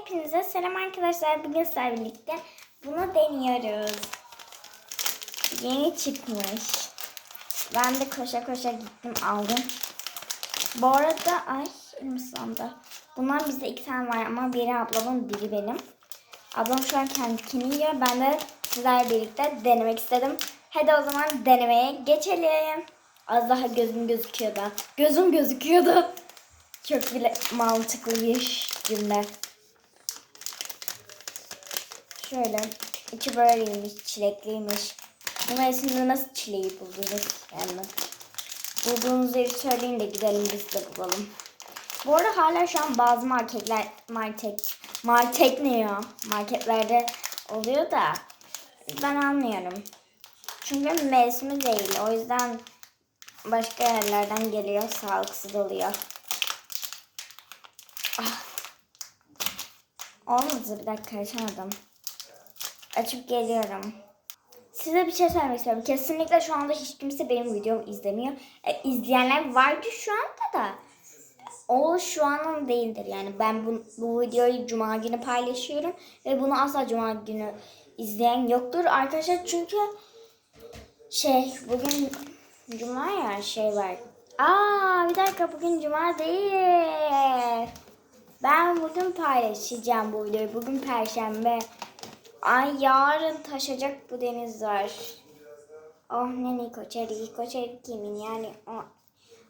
Hepinize selam arkadaşlar. Bugün sizlerle birlikte bunu deniyoruz. Yeni çıkmış. Ben de koşa koşa gittim aldım. Bu arada ay ıslandı. Bundan bizde iki tane var ama biri ablamın biri benim. Ablam şu an kendini yiyor. Ben de sizlerle birlikte denemek istedim. Hadi o zaman denemeye geçelim. Az daha gözüm gözüküyordu. Gözüm gözüküyordu. Çok bile mantıklı bir cümle. Şöyle içi böyleymiş, çilekliymiş. Bu mevsimde nasıl çileği buldunuz? Yani bulduğunuz yeri söyleyin de gidelim biz de bulalım. Bu arada hala şu an bazı marketler, market, market ne ya? Marketlerde oluyor da ben anlıyorum. Çünkü mevsimi değil. O yüzden başka yerlerden geliyor. Sağlıksız oluyor. Ah. Olmadı bir dakika açamadım. Açıp geliyorum. Size bir şey söylemek istiyorum. Kesinlikle şu anda hiç kimse benim videomu izlemiyor. E, izleyenler vardı şu anda da. O şu anın değildir. Yani ben bu, bu videoyu cuma günü paylaşıyorum. Ve bunu asla cuma günü izleyen yoktur arkadaşlar. Çünkü şey bugün cuma ya şey var. Aa bir dakika bugün cuma değil. Ben bugün paylaşacağım bu videoyu. Bugün perşembe. Ay yarın taşacak bu deniz var. Oh ne Niko Çeri, Çeri kimin yani o.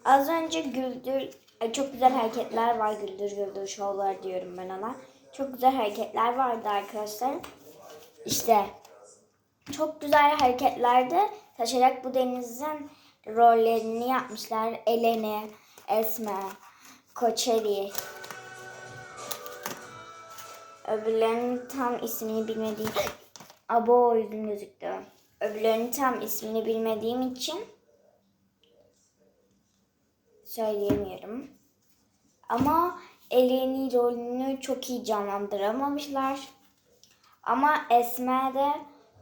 Az önce güldür, çok güzel hareketler var güldür güldür şovlar diyorum ben ona. Çok güzel hareketler vardı arkadaşlar. İşte çok güzel hareketlerde taşacak bu denizin rollerini yapmışlar. Eleni, Esme, Koçeri. Öbürlerinin tam ismini bilmediğim... Abo yüzüm gözüktü. Öbürlerinin tam ismini bilmediğim için söyleyemiyorum. Ama Eleni rolünü çok iyi canlandıramamışlar. Ama Esme de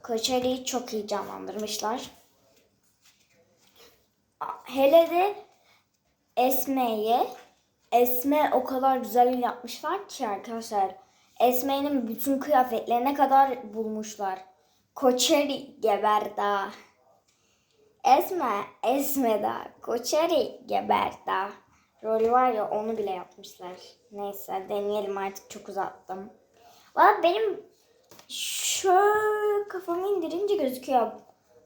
Koçeri'yi çok iyi canlandırmışlar. Hele de Esme'yi Esme o kadar güzel yapmışlar ki arkadaşlar. Esme'nin bütün kıyafetlerine kadar bulmuşlar. Koçeri geberda. Esme, Esme da. Koçeri geberda. Rolü var ya onu bile yapmışlar. Neyse deneyelim artık çok uzattım. Valla benim şöyle kafamı indirince gözüküyor.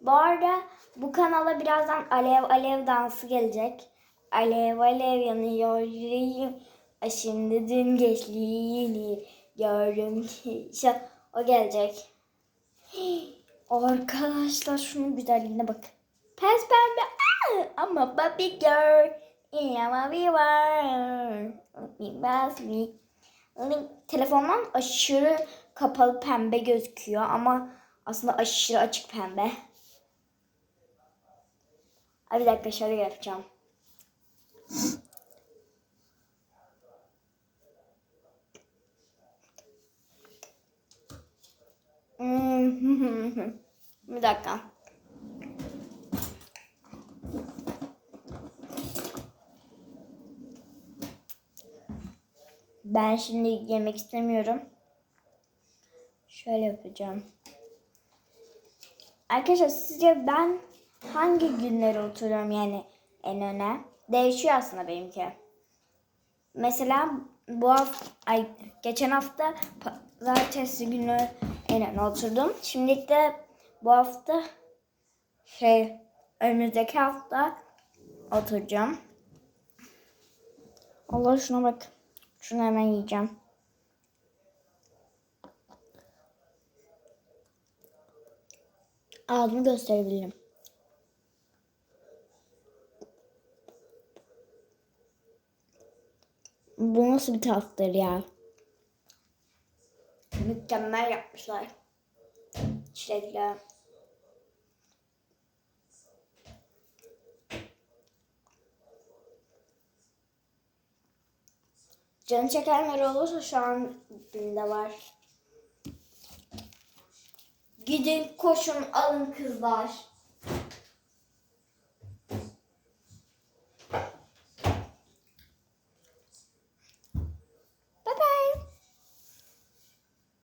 Bu arada bu kanala birazdan Alev Alev dansı gelecek. Alev alev yanıyor yüreğim. Şimdi dün geçliğini ki şu o gelecek. Arkadaşlar şunun güzelliğine bak. Pes pembe ama baby girl. Yeah, we were. Me, me. Telefondan aşırı kapalı pembe gözüküyor ama aslında aşırı açık pembe. Ay bir dakika şöyle yapacağım. bir dakika. Ben şimdi yemek istemiyorum. Şöyle yapacağım. Arkadaşlar sizce ben hangi günleri oturuyorum yani en öne? Değişiyor aslında benimki. Mesela bu hafta, ay geçen hafta pazartesi günü en öne oturdum. Şimdi de bu hafta şey önümüzdeki hafta oturacağım. Allah şuna bak. Şunu hemen yiyeceğim. Ağzımı gösterebilirim. Bu nasıl bir taftır ya? Mükemmel yapmışlar. Çilekli. Canı çekenler olursa şu an binde var. Gidin koşun alın kızlar.